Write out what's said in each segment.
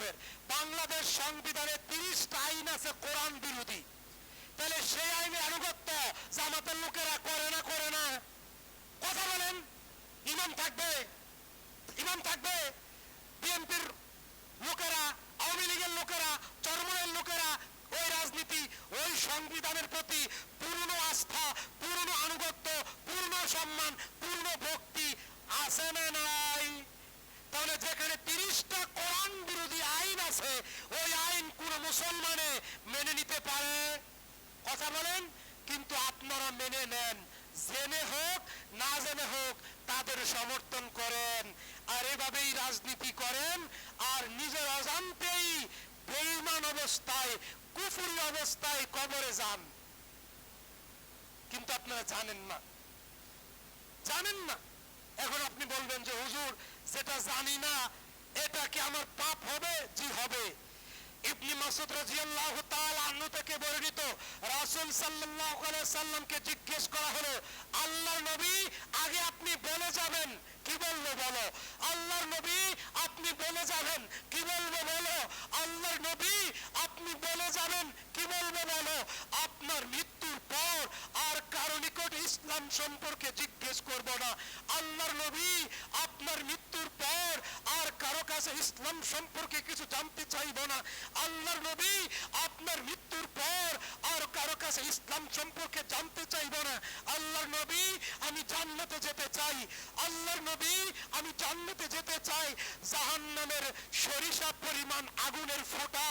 কাফের বাংলাদেশ সংবিধানে তিরিশটা আইন আছে কোরআন বিরোধী। তাহলে সেই আইনের আনুগত্য জামাতের লোকেরা করে না করে না। কথা বলেন, ইমাম থাকবে ইমাম থাকবে। বিএনপির লোকেরা, আওয়ামী লীগের লোকেরা, চরমনের লোকেরা ওই রাজনীতি, ওই সংবিধানের প্রতি পূর্ণ আস্থা, পূর্ণ আনুগত্য, পূর্ণ সম্মান, পূর্ণ ভক্তি আছে না নাই? তাহলে যেখানে তিরিশটা কোরআন বিরোধী আইন আছে, ওই আইন কোন মুসলমানে মেনে নিতে পারে? কথা বলেন? কিন্তু আপনারা মেনে নেন। জেনে হোক, না জেনে হোক, তাদের সমর্থন করেন। আর এভাবেই রাজনীতি করেন, আর নিজের অজান্তেই বেইমান অবস্থায়, কুফুরি অবস্থায় কবরে যান। কিন্তু আপনারা জানেন না। জানেন না। এখন আপনি বলবেন যে, হুজুর, যেটা জানি না, এটা কি আমার পাপ হবে? জি, হবে। ইবনি মাসুদ রাদিয়াল্লাহু তাআলা আনহু থেকে বর্ণিত রাসূল সাল্লাল্লাহু আলাইহি সাল্লামকে জিজ্ঞেস করা হলো, আল্লাহর নবী, আগে আপনি বলে যাবেন কি বলব বলো? আল্লাহর নবী আপনি বলে যাবেন। কি বলব বলো? আল্লাহর নবী আপনি বলে যাবেন। কি বলব বলো? আপনার মৃত্যুর পর আর কারও নিকট ইসলাম সম্পর্কে জিজ্ঞেস করব না। আল্লাহর নবী আপনার মৃত্যুর পর আর কারও কাছে ইসলাম সম্পর্কে কিছু জানতে চাইব না। আল্লাহর নবী আপনার মৃত্যুর পর কারও কাছে ইসলাম সম্পর্কে জানতে চাইব না। আল্লাহর নবী, আমি জান্নাতে যেতে চাই। আল্লাহর নবী, আমি জান্নাতে যেতে চাই। জাহান্নামের সরিষা পরিমাণ আগুনের ফোঁটা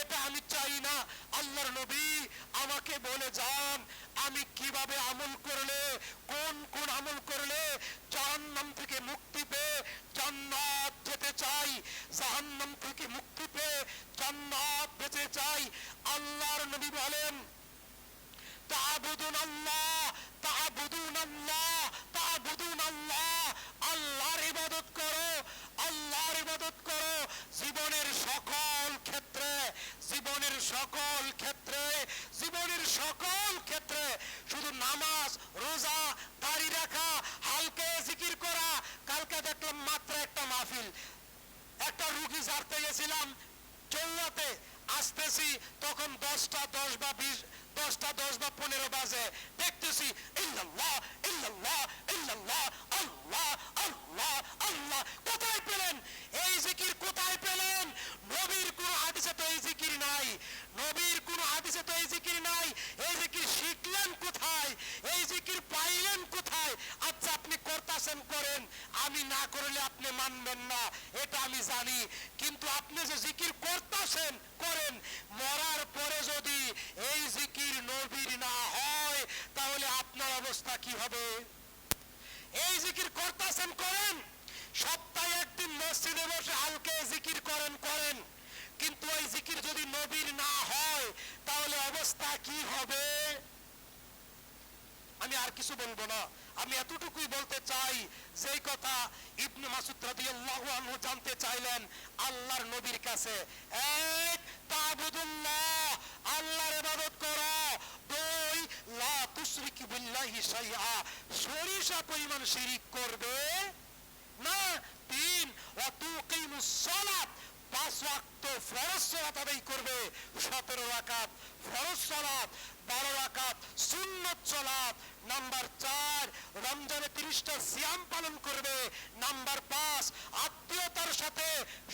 এটা আমি চাই না। আল্লাহর নবী আমাকে বলে যান আমি কীভাবে আমল করলে, কোন কোন আমল করলে জাহান্নাম থেকে মুক্তি পেয়ে জান্নাত যেতে চাই? জাহান্নাম থেকে মুক্তি পেয়ে জান্নাত পেতে চাই? আল্লাহর নবী বলেন আল্লাহ আল্লাহ আল্লাহ আল্লাহর ইবাদত করো, আল্লাহর ইবাদত করো। জীবনের সকল ক্ষেত্রে, জীবনের সকল ক্ষেত্রে সকল ক্ষেত্রে শুধু নামাজ, রোজা, দাড়ি রাখা, হালকে জিকির করা, কালকে দেখলাম মাত্র একটা মাহফিল। একটা রুগী সারতে গেছিলাম, চৌরাতে আসতেছি, তখন দশটা দশ বা বিশ, দশটা দশ বা পনেরো বাজে। দেখতেছি, ইল্লাল্লাহ ইল্লাল্লাহ ইল্লাল্লাহ, আল্লাহ আল্লাহ আল্লাহ, কোথায় পেলেন? এই জিকির কোথায় পেলেন? নবীর কোন হাদিসে তো এই জিকির নাই। নবীর কোন হাদিসে তো এই জিকির নাই। এই জিকির শিখলেন কোথায়? এই জিকির পাইলেন কোথায়? আচ্ছা আপনি করতাছেন করেন। আমি না করলে আপনি মানবেন না, এটা আমি জানি। কিন্তু আপনি যে জিকির করতাছেন, করেন। মরার পরে যদি এই জিকির নবীর না হয়, তাহলে আপনার অবস্থা কি হবে? এই জিকির করতাছেন করেন। সপ্তাহে একদিন মসজিদে বসে হালকে জিকির করেন করেন। কিন্তু ওই জিকির যদি নবীর না হয়, তাহলে অবস্থা কি হবে? আমি আর কিছু বলব না। আমি এতটুকুই বলতে চাই, যেই কথা ইবনে মাসুদ রাদিয়াল্লাহু আনহু জানতে চাইলেন, আল্লাহর নবীর কাছে এক তাবুদুল্লাহ, আল্লাহর ইবাদত করো দুই লা বিল্লাহি শাইআ। সরিষা পরিমাণ শিরিক করবে? না, তিন, ওয়া তুকিমুস সালাত। পাঁচ ওয়াক্ত ফরজ সালাত আদায় করবে। সতেরো রাকাত ফরজ সালাত বারো রাকাত সুন্নত সালাত নাম্বার চার, রমজানে তিরিশটা সিয়াম পালন করবে। নাম্বার পাঁচ, আত্মীয়তার সাথে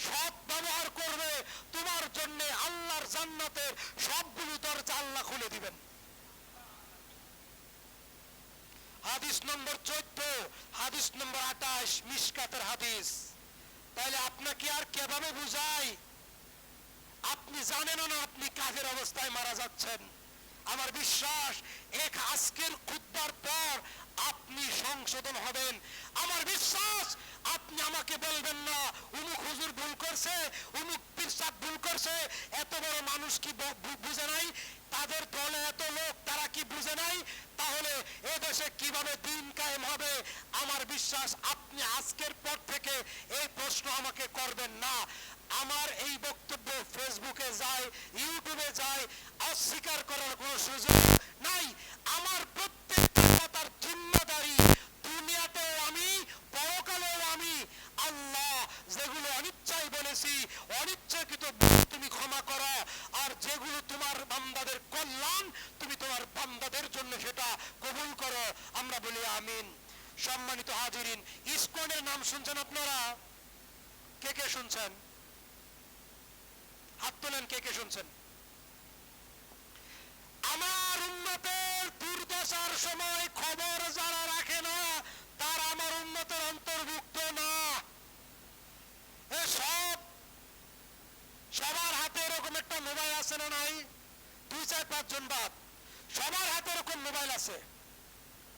সৎ ব্যবহার করবে। তোমার জন্য আল্লাহর জান্নাতের সবগুলো দরজা আল্লাহ খুলে দিবেন। হাদিস নম্বর চোদ্দ, হাদিস নম্বর আঠাশ, মিসকাতের হাদিস। তাহলে আপনাকে আর কীভাবে বুঝাই? আপনি জানেন না আপনি কাজের অবস্থায় মারা যাচ্ছেন। আমার বিশ্বাস, এক আজকের খুদ্বার পর আপনি সংশোধন হবেন। আমার বিশ্বাস, আপনি আমাকে বলবেন না, উমুক হুজুর ভুল করছে, উমুক পিরসাদ ভুল করছে, এত বড় মানুষ কি বুঝে নাই? তাদের দলে এত লোক, তারা কি বুঝে নাই? তাহলে এ দেশে কীভাবে দিন কায়েম হবে? আমার বিশ্বাস, আপনি আজকের পর থেকে এই প্রশ্ন আমাকে করবেন না। আমার এই বক্তব্য ফেসবুকে যায় ইউটিউবে যায়, অস্বীকার করার কোনো সুযোগ নাই। আমার প্রত্যেকটা কথার জিম্মাদারি দুনিয়াতেও আমি, পরকালেও আমি, আল্লাহ যেগুলো অনিচ্ছায় বলেছি, অনিচ্ছাকৃত তুমি ক্ষমা করো, আর যেগুলো তোমার বান্দাদের কল্যাণ, তুমি তোমার বান্দাদের জন্য সেটা কবুল করো। আমরা বলি আমিন। সম্মানিত হাজিরিন, ইসকনের নাম শুনছেন আপনারা? কে কে শুনছেন? হাত তোলেন, কে কে শুনছেন? আমার উন্নতের দুর্দশার সময় খবর যারা রাখে না আমার অন্তর্ভুক্ত না। সব সবার হাতে এরকম একটা মোবাইল আছে না নাই? দুই চার পাঁচজন বাদ। সবার হাতে এরকম মোবাইল আছে।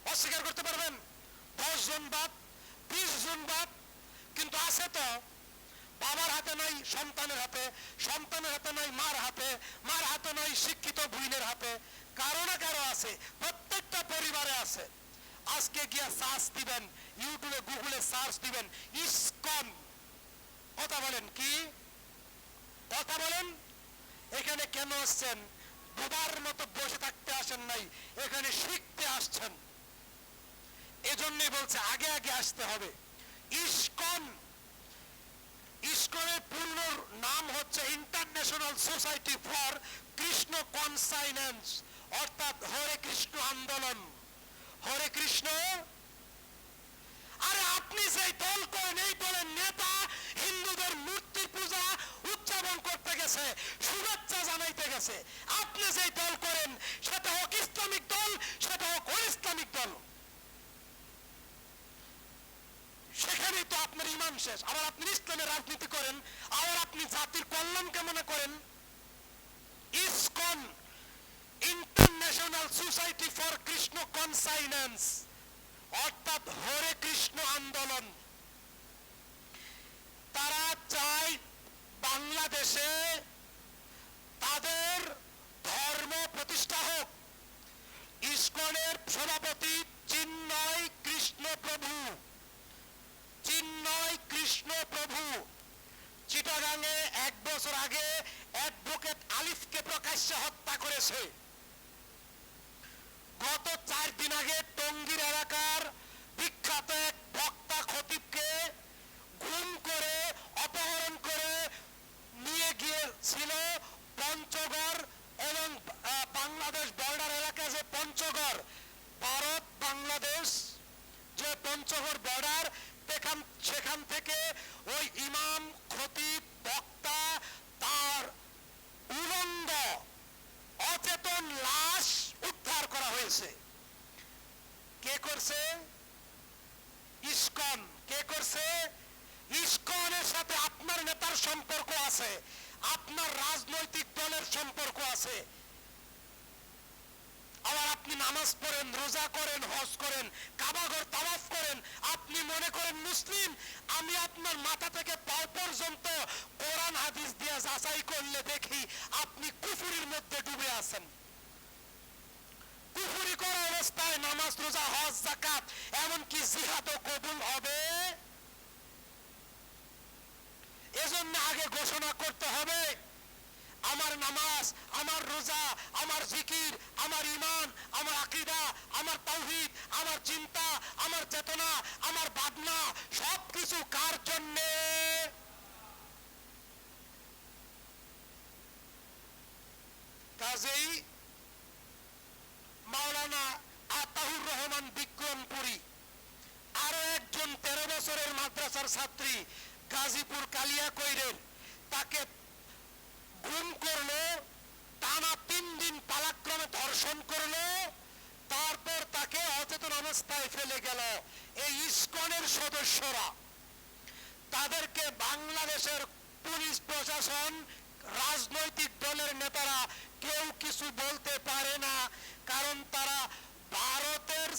অস্বীকার করতে পারবেন? দশ জন বাদ বিশ জন বাদ। কিন্তু আছে তো। বাবার হাতে নাই, সন্তানের হাতে। সন্তানের হাতে নাই, মার হাতে। মার হাতে নাই, শিক্ষিত বুইনের হাতে। কারও না কারও আছে। প্রত্যেকটা পরিবারে আছে। আজকে গিয়া সার্চ দিবেন ইউটিউবে গুগলে সার্চ দিবেন ইসকন কথা বলেন কি? কথা বলেন। এখানে কেন আসছেন? বোবার মতো বসে থাকতে আসেন নাই, এখানে শিখতে আসছেন। এজন্যই বলছে, আগে আগে আসতে হবে। ইসকন ইসকনের পূর্ণ নাম হচ্ছে international society for Krishna consciousness অর্থাৎ হরে কৃষ্ণ আন্দোলন। হরে কৃষ্ণ আরে আপনি সেই দল করেন এই দলের নেতা হিন্দুদের মূর্তি পূজা উদযাপন করতে গেছে, শুভেচ্ছা জানাইতে গেছে। আপনি যেই দল করেন, সেটা হোক ইসলামিক দল, সেটা হোক ইসলামিক দল। সেখানেই তো আপনার ইমান শেষ। আবার আপনি ইসলামের রাজনীতি করেন, আবার আপনি জাতির কল্যাণ কামনা করেন। ISKCON, international society for Krishna consciousness অর্থাৎ হরে কৃষ্ণ আন্দোলন। তারা চায় বাংলাদেশে তাদের ধর্ম প্রতিষ্ঠা হোক। ইস্কনের সভাপতি চিন্ময় কৃষ্ণ প্রভু, চিন্ময় কৃষ্ণ প্রভু, চিটাগাঙে এক বছর আগে অ্যাডভোকেট আলিফকে প্রকাশ্যে হত্যা করেছে। গত চার দিন আগে টঙ্গীর এলাকার বিখ্যাত এক বক্তা খতিবকে গুম করে, অপহরণ করে নিয়ে গিয়েছিল পঞ্চগড় এবং বাংলাদেশ বর্ডার এলাকা যে পঞ্চগড়, ভারত, বাংলাদেশ যে পঞ্চগড় বর্ডার সেখান থেকে ওই ইমাম, খতিব, বক্তা তার উলঙ্গ, অচেতন লাশ উদ্ধার করা হয়েছে। কে করছে? ইসকন। কে করছে? ইসকনের সাথে আপনার নেতার সম্পর্ক আছে। আপনার রাজনৈতিক দলের সম্পর্ক আছে। আবার আপনি নামাজ পড়েন, রোজা করেন, হজ করেন, কাবাগর তাওয়াফ করেন, আপনি মনে করেন মুসলিম, আমি আপনার মাথা থেকে পাও পর্যন্ত কোরআন হাদিস দিয়ে যাচাই করলে দেখি আপনি কুফুরির মধ্যে ডুবে আছেন। কুফুরি করা অবস্থায় নামাজ, রোজা, হজ জাকাত এমনকি জিহাদও কবুল হবে। এজন্য আগে ঘোষণা করতে হবে, আমার নামাজ, আমার রোজা, আমার জিকির, আমার ইমান আমার আকীদা, আমার তাওহীদ, আমার চিন্তা, আমার চেতনা, আমার ভাবনা, সবকিছু কার জন্যে? কাজেই মাওলানা আতাহুর রহমান বিক্রমপুরী, আরও একজন তেরো বছরের মাদ্রাসার ছাত্রী গাজীপুর কালিয়া কৈরের তাকে গুম করল, টানা তিন দিন পালাক্রমে ধর্ষণ করল, তারপর তাকে অচেতন অবস্থায় ফেলে গেল এই ইসকনের সদস্যরা। তাদেরকে বাংলাদেশের পুলিশ প্রশাসন, রাজনৈতিক দলের নেতারা কেউ কিছু বলতে পারে না। কারণ তারা ভারতের